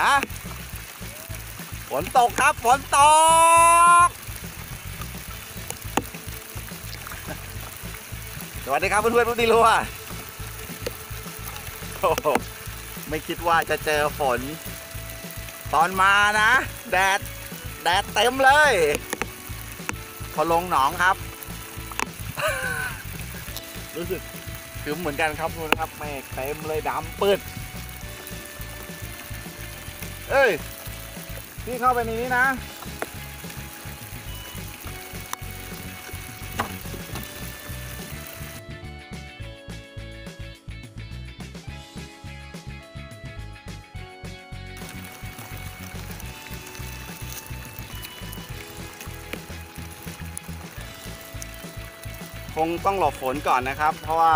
ฮะฝนตกครับ ฝนตก สวัสดีครับเพื่อนๆทุกทีรัวโอ้โหไม่คิดว่าจะเจอฝน ตอนมานะ แดด แดดเต็มเลย พอลงหนองครับ รู้สึกคืมเหมือนกันครับดูนครับเมฆเต็มเลยดำปืด เอ้ย พี่เข้าไปในนี้นะ คงต้องหลบฝนก่อนนะครับ เพราะว่า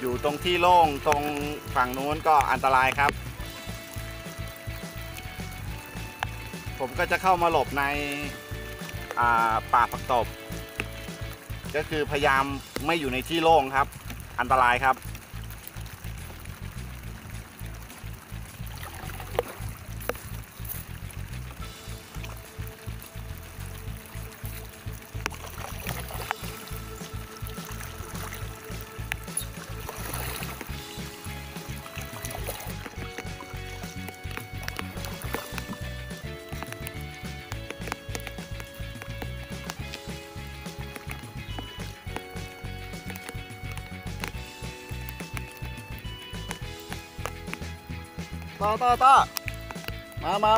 อยู่ตรงที่โล่งตรงฝั่งนู้นก็อันตรายครับ ผมก็จะเข้ามาหลบในอ่าป่าผักตบ ก็คือพยายามไม่อยู่ในที่โล่งครับ อันตรายครับ ต่อต่อต่อ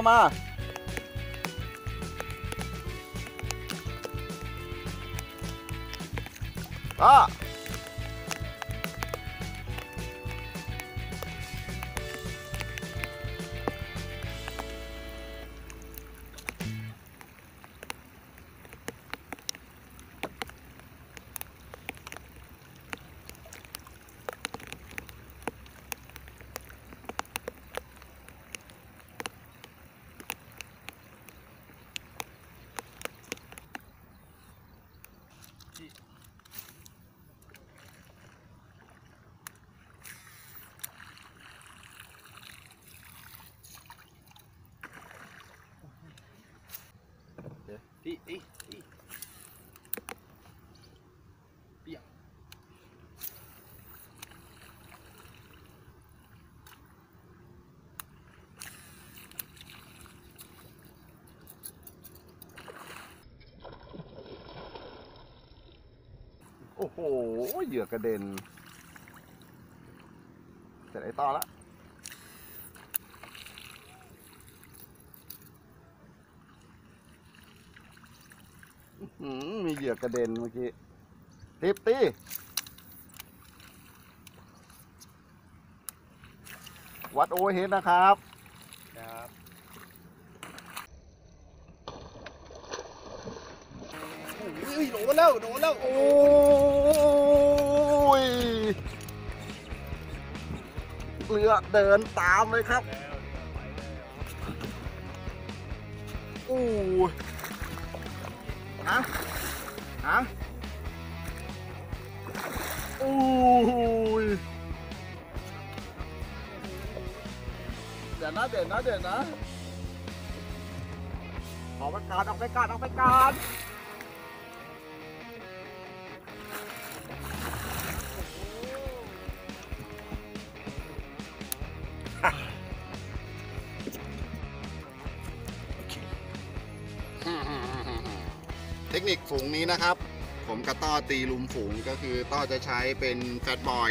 มามามาต่อพี่พี่พี่เปียก โอ้โหเหยื่อกระเด็นเสร็จไอ้ต่อละมีเหยื่อกระเด็นเมื่อกี้ติบตีวัดโอเฮดนะครับ อุ้ยโดนแล้วโดนแล้วโอ้ยเรือเดินตามเลยครับอู้ฮะฮะอู้ยเดี๋ยวนะเดี๋ยวนะเดี๋ยวนะออกไปการออกไปการออกไปการ เทคนิคฝูงนี้นะครับ ผมกับต้อตีลุมฝูงก็คือต้อจะใช้เป็นแฟตบอย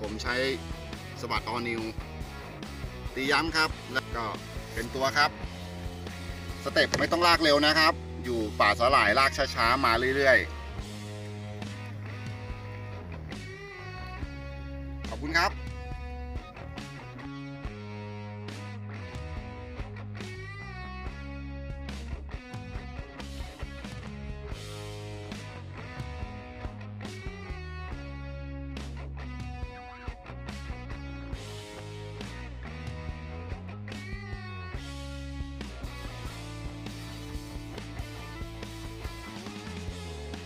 ผมใช้สวัสดออนิว ตีย้ำครับ แล้วก็เป็นตัวครับ สเต็ปไม่ต้องลากเร็วนะครับ อยู่ป่าสลายลากช้าๆ มาเรื่อยๆ ขอบคุณครับ